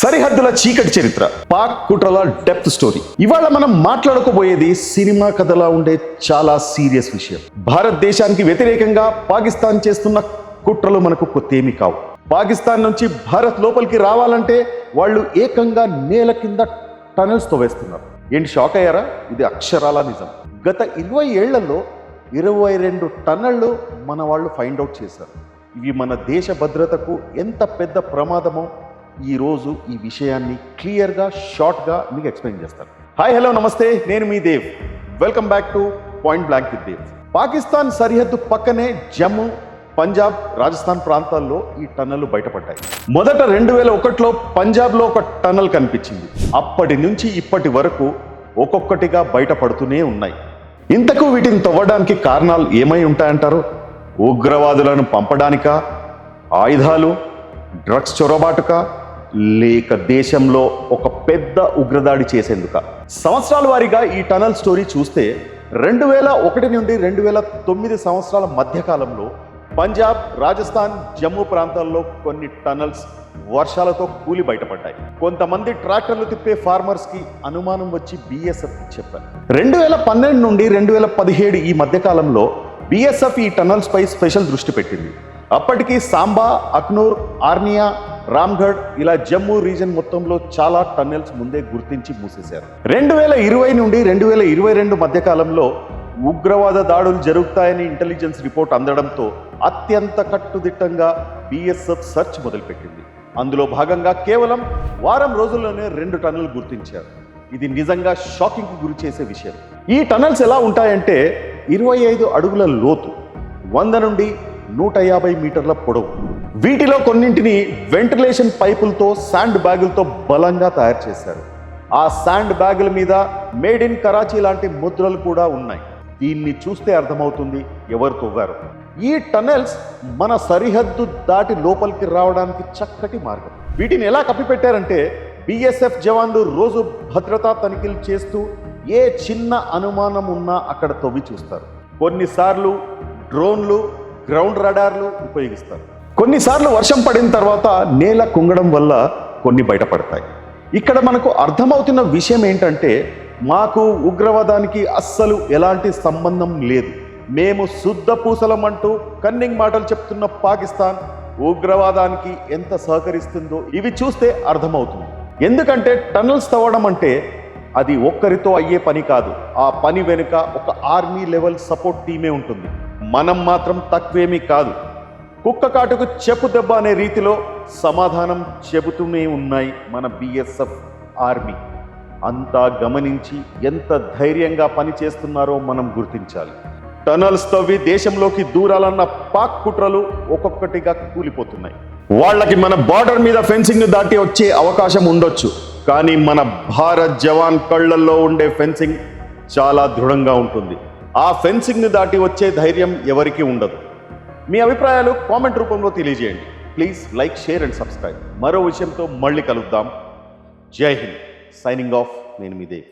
సరిహద్దుల చీకటి చరిత్ర పాక్ కుట్రల డెప్త్ స్టోరీ. ఇవాళ మనం మాట్లాడుకోబోయేది సినిమా కథలా ఉండే చాలా సీరియస్ విషయం. భారతదేశానికి వ్యతిరేకంగా పాకిస్తాన్ చేస్తున్న కుట్రలు మనకు కొత్తేమీ కావు. పాకిస్తాన్ నుంచి భారత్ లోపలికి రావాలంటే వాళ్ళు ఏకంగా నేల కింద టనల్స్ తవ్వేస్తున్నారు ఏంటి షాక్ అయ్యారా? ఇది అక్షరాల నిజం. గత ఇరవై ఏళ్ళలో ఇరవై రెండు టన్నళ్ళు మన వాళ్ళు ఫైండ్ అవుట్ చేశారు. ఇవి మన దేశ భద్రతకు ఎంత పెద్ద ప్రమాదమో ఈరోజు ఈ విషయాన్ని క్లియర్గా షార్ట్గా మీకు ఎక్స్ప్లెయిన్ చేస్తాను. హాయ్ హలో నమస్తే. నేను మీ Dev. Welcome back to point blank with Dev. Pakistan సరిహద్దు పక్కనే జమ్మూ పంజాబ్ రాజస్థాన్ ప్రాంతాల్లో ఈ టన్నెల్ బయటపడ్డాయి. మొదట రెండు వేల ఒకటిలో పంజాబ్లో ఒక టన్నెల్ కనిపించింది. అప్పటి నుంచి ఇప్పటి వరకు ఒక్కొక్కటిగా బయటపడుతూనే ఉన్నాయి. ఇంతకు వీటిని తవ్వడానికి కారణాలు ఏమై ఉంటాయంటారు? ఉగ్రవాదులను పంపడానికా? ఆయుధాలు? డ్రగ్స్ చొరబాటుక? లేక దేశంలో ఒక పెద్ద ఉగ్రదాడి చేసేందుక. సంవత్సరాల వారీగా ఈ టనల్ స్టోరీ చూస్తే రెండు వేల ఒకటి నుండి రెండు వేల తొమ్మిది సంవత్సరాల మధ్యకాలంలో పంజాబ్ రాజస్థాన్ జమ్మూ ప్రాంతాల్లో కొన్ని టనల్స్ వర్షాలతో కూలి బయటపడ్డాయి. కొంతమంది ట్రాక్టర్లు తిప్పే ఫార్మర్స్కి అనుమానం వచ్చి బిఎస్ఎఫ్ చెప్పారు. రెండు వేల పన్నెండు నుండి రెండు వేల పదిహేడు ఈ మధ్యకాలంలో బిఎస్ఎఫ్ ఈ టనల్స్ పై స్పెషల్ దృష్టి పెట్టింది. అప్పటికి సాంబా అక్నూర్ ఆర్నియా రామ్గఢ్ ఇలా జమ్మూ రీజన్ మొత్తంలో చాలా టన్నెల్స్ ముందే గుర్తించి మూసేశారు. రెండు వేల ఇరవై నుండి రెండు వేల ఇరవై రెండు మధ్యకాలంలో ఉగ్రవాద దాడులు జరుగుతాయని ఇంటెలిజెన్స్ రిపోర్ట్ అందడంతో అత్యంత కట్టుదిట్టంగా బిఎస్ఎఫ్ సెర్చ్ మొదలుపెట్టింది. అందులో భాగంగా కేవలం వారం రోజుల్లోనే రెండు టన్నులు గుర్తించారు. ఇది నిజంగా షాకింగ్కి గురి చేసే విషయం. ఈ టనల్స్ ఎలా ఉంటాయంటే ఇరవై ఐదు అడుగుల లోతు వంద నుండి నూట యాభై మీటర్ల పొడవు. వీటిలో కొన్నింటిని వెంటిలేషన్ పైపులతో శాండ్ బ్యాగులతో బలంగా తయారు చేశారు. ఆ శాండ్ బ్యాగుల మీద మేడ్ ఇన్ కరాచీ లాంటి ముద్రలు కూడా ఉన్నాయి. దీన్ని చూస్తే అర్థమవుతుంది ఎవరు తవ్వారు. ఈ టనెల్స్ మన సరిహద్దు దాటి లోపలికి రావడానికి చక్కటి మార్గం. వీటిని ఎలా కప్పిపెట్టారంటే బిఎస్ఎఫ్ జవాన్లు రోజు భద్రతా తనిఖీలు చేస్తూ ఏ చిన్న అనుమానం ఉన్నా అక్కడ తవ్వి చూస్తారు. కొన్నిసార్లు డ్రోన్లు గ్రౌండ్ రడార్లు ఉపయోగిస్తారు. కొన్నిసార్లు వర్షం పడిన తర్వాత నేల కుంగడం వల్ల కొన్ని బయటపడతాయి. ఇక్కడ మనకు అర్థమవుతున్న విషయం ఏంటంటే మాకు ఉగ్రవాదానికి అస్సలు ఎలాంటి సంబంధం లేదు. మేము శుద్ధ పూసలం అంటూ కన్నింగ్ మాటలు చెప్తున్న పాకిస్తాన్ ఉగ్రవాదానికి ఎంత సహకరిస్తుందో ఇవి చూస్తే అర్థమవుతుంది. ఎందుకంటే టనల్స్ తవ్వడం అంటే అది ఒక్కరితో అయ్యే పని కాదు. ఆ పని వెనుక ఒక ఆర్మీ లెవెల్ సపోర్ట్ టీమే ఉంటుంది. మనం మాత్రం తక్కువేమీ కాదు. కుక్క కాటుకు చెప్పు దెబ్బ అనే రీతిలో సమాధానం చెబుతూనే ఉన్నాయి మన బిఎస్ఎఫ్ ఆర్మీ. అంతా గమనించి ఎంత ధైర్యంగా పనిచేస్తున్నారో మనం గుర్తించాలి. టనల్స్ తవ్వి దేశంలోకి దూరాలన్న పాక్ కుట్రలు ఒక్కొక్కటిగా కూలిపోతున్నాయి. వాళ్ళకి మన బార్డర్ మీద ఫెన్సింగ్ దాటి వచ్చే అవకాశం ఉండొచ్చు. కానీ మన భారత్ జవాన్ కళ్ళల్లో ఉండే ఫెన్సింగ్ చాలా దృఢంగా ఉంటుంది. ఆ ఫెన్సింగ్ని దాటి వచ్చే ధైర్యం ఎవరికీ ఉండదు. మీ అభిప్రాయాలు కామెంట్ రూపంలో తెలియజేయండి. Please like share and subscribe మరో విషయంతో మళ్ళీ కలుద్దాం. జై హింద్. సైనింగ్ ఆఫ్ నేను మీదే